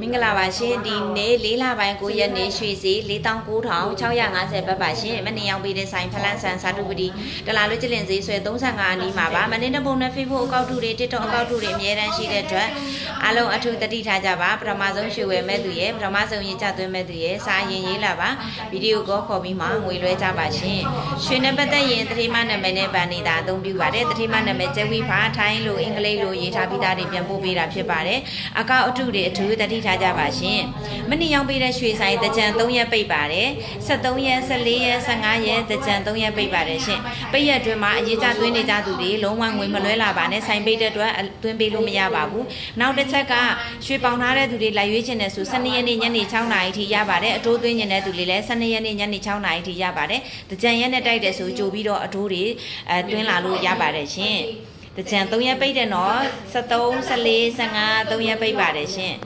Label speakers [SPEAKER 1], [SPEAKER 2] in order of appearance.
[SPEAKER 1] မင်္ဂလာပါရှင်ဒီနေ့၄လပိုင်း9ရက်နေ့ရွှေစီ49650ဘတ်ပါရှင်မနေ့ရောက်ပေးတဲ့ဆိုင်ဖလန်ဆန်စာတုပတိတလာလွတ်ကျလင်ဈေးဆွဲ35အနီးမှာပါမနေ့တပုံနဲ့ Facebook အကောင့်တူတွေ TikTok အကောင့်တူတွေအများတန်းရှိတဲ့အတွက်အားလုံးအထူးတတိထားကြပါပထမဆုံးရွှေဝယ်မဲ့သူရဲ့ပထမဆုံးရင်ကြသွင်းမဲ့သူရဲ့စာရင်ရေးလာပါဗီဒီယိုကောခေါ်ပြီးမှငွေလွှဲကြပါရှင်ရွှေနဲ့ပတ်သက်ရင်တတိမနာမည်နဲ့ဗန်နေတာအသုံးပြုပါတယ်တတိမနာမည်ကျဲဝီဖာထိုင်းလိုအင်္ဂလိပ်လိုရေးထားပြီးသားတွေပြန်ပို့ပေးတာဖြစ်ပါတယ်အကောင့်အထုတွေအထူးတတိထားကြပါရှင်မနေ့ရောက်ပေးတဲ့ရွှေဆိုင်တကြံ3ရက်ပိတ်ပါတယ်73ရက်14ရက်15ရက်တကြံ3ရက်ပိတ်ပါတယ်ရှင်ပိတ်ရက်အတွင်းမှာအရေးကြသွင်းနေကြသူတွေလုံးဝငွေမလွှဲလာပါနဲ့ဆိုင်ပိတ်တဲ့အတွက်သွင်းပေးလို့မရပါဘူးနောက်တစ်ချက်ကရွှေပေါင်ထားတဲ့သူတွေလိုက်ရွေးချင်တဲ့ဆို12ရက်နေ့ညနေ6နာရီထိရပါတယ်အတိုးသွင်းနေတဲ့သူတွေလည်း12ရက်နေ့ညနေ6နာရီထိရပါတယ်တကြံရက်နဲ့တိုက်တယ်ဆိုကြိုပြီးတော့အတိုးတွေအဲသွင်းလာလို့ရပါတယ်ရှင်တကြံ3ရက်ပိတ်တယ်နော်73 14 15 3ရက်ပိတ်ပါတယ်ရှင်